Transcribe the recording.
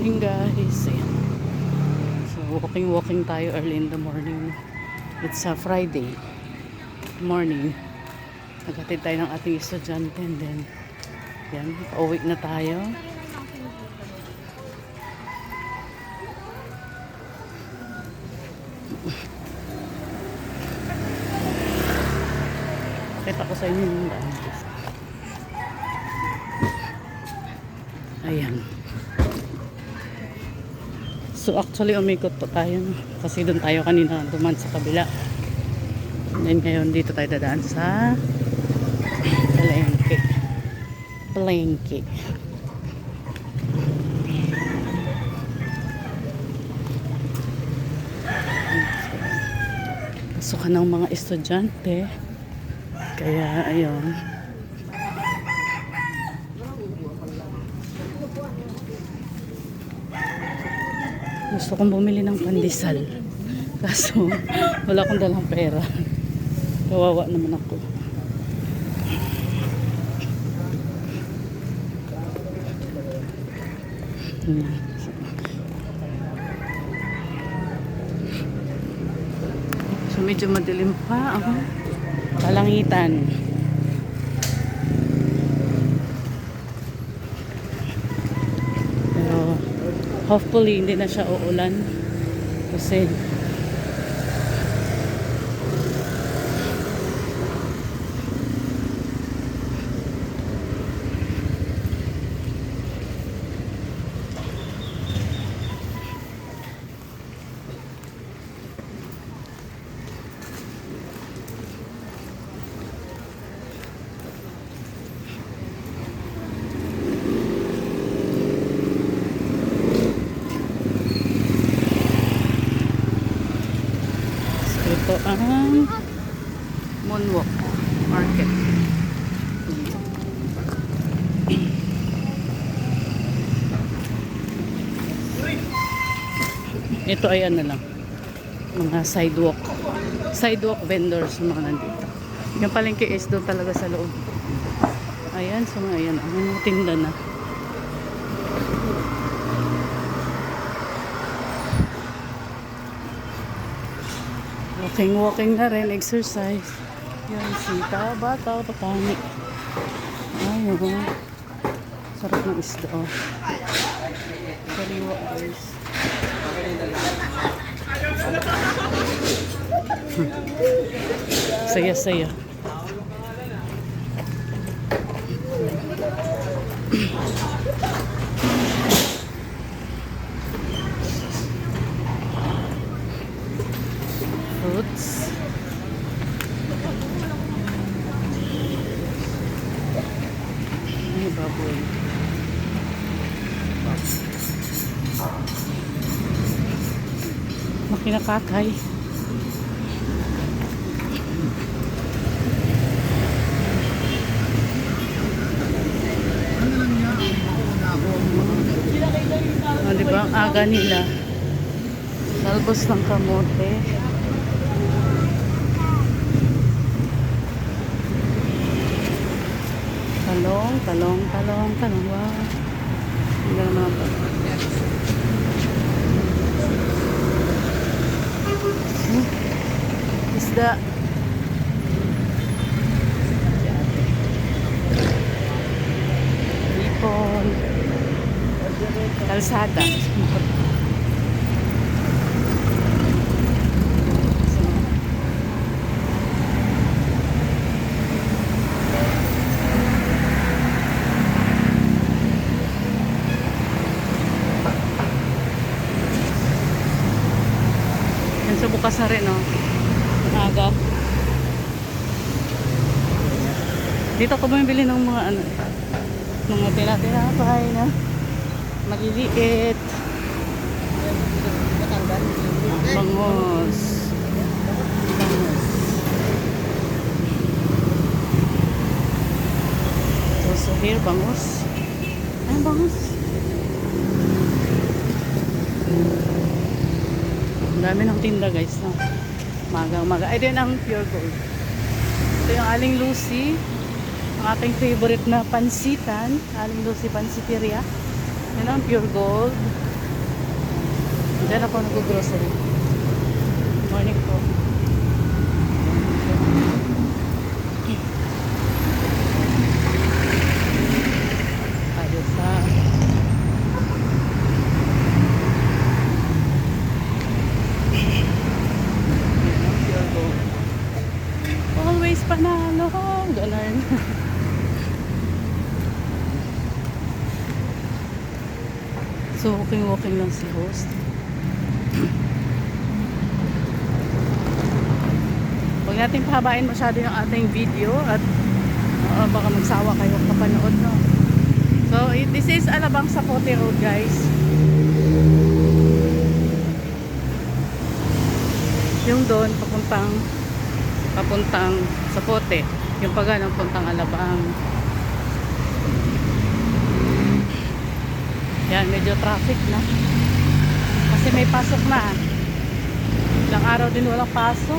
morning guys. Ayan. So walking walking tayo early in the morning. It's a Friday morning. Naghatid tayo ng ating estudyante and then yan, pauwi na tayo. Kita ko sa inyo yung daan. Ayan. So actually umikot po tayo no? kasi doon tayo kanina duman sa kabila. And then ngayon dito tayo dadaan sa Palengke. Palengke. Pasukan ng mga estudyante. Kaya ayun. Gusto kong bumili ng pandesal. Kaso, wala akong dalang pera. Kawawa naman ako. Hmm. So, medyo madilim pa. Ako. Kalangitan. Hopefully, hindi na siya uulan. Kasi, so ito ang Moonwalk Market. Ito ay ano lang, mga sidewalk. Sidewalk vendors yung mga nandito. Yung palengke is doon talaga sa loob. Ayan, so ayan, ang tinda na. Walking, walking na rin, exercise. Yan, sita, bata, patani. Ayun. Sarap ng isda, oh. Sariwa, guys. saya, saya. Fruits. Ay, baboy. Makinakakay. Oh, di ba? Ang aga nila. Talbos ng kamote. Talong, talong, talong, talong. Wow. Ang ganda mga ba? Hmm. Isda. Ipon. Kalsada. Yan sa bukas na rin? Ang Aga. Dito ako bumibili ng mga ano, mga tinatinapay na maliliit. Bangos. Bangos. So, so here, bangos. Ay, bangos. Ang dami ng tinda guys. No? Magang maga. Ay din ang pure gold. Ito yung Aling Lucy. Ang aking favorite na pansitan. Aling Lucy Pansiteria. Yan ang pure gold. Diyan ako nag-grocery. So, walking-walking lang si host. Huwag natin pahabain masyado yung ating video at uh, baka magsawa kayo kapanood, no? So, this is Alabang Sapote Road, guys. Yung doon, papuntang papuntang Sapote. Yung pag ganun, puntang Alabang. Yan, medyo traffic na. Kasi may pasok na. Ilang araw din walang pasok.